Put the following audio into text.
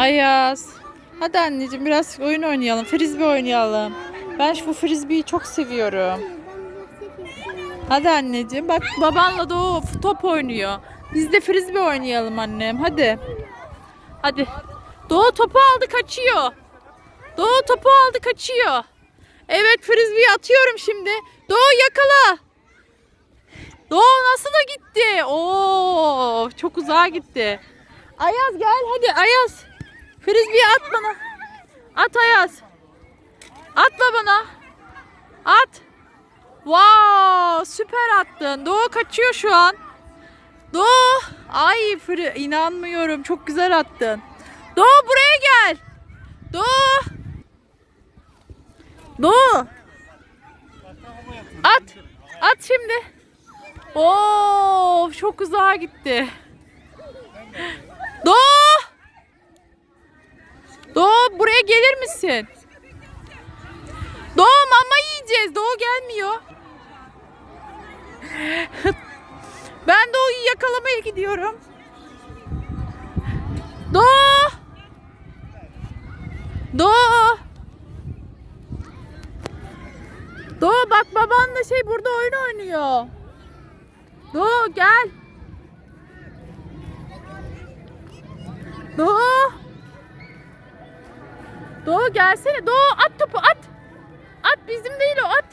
Ayaz. Hadi anneciğim biraz oyun oynayalım. Frisbee oynayalım. Ben şu frisbee'yi çok seviyorum. Hadi anneciğim. Bak babanla da o top oynuyor. Biz de frisbee oynayalım annem. Hadi. Hadi. Doğu topu aldı kaçıyor. Doğu topu aldı kaçıyor. Evet frisbee'yi atıyorum şimdi. Doğu yakala. Doğu nasıl da gitti? Oo, çok uzağa gitti. Ayaz gel hadi Ayaz. Frisbee'yi at bana. At Ayaz. Atla bana. At. Wow, süper attın. Doğu kaçıyor şu an. Doğu. Ay inanmıyorum. Çok güzel attın. Doğu buraya gel. Doğu. Doğu. At. At şimdi. Oo, çok uzağa gitti. Doğu. Doğu buraya gelir misin? Doğu mama yiyeceğiz. Doğu gelmiyor. ben Doğu'yu yakalamaya gidiyorum. Doğu. Doğu. Doğu bak baban da şey burada oyun oynuyor. Doğu gel. Doğu. Doğu gelsene. Doğu at topu at. At bizim değil o at.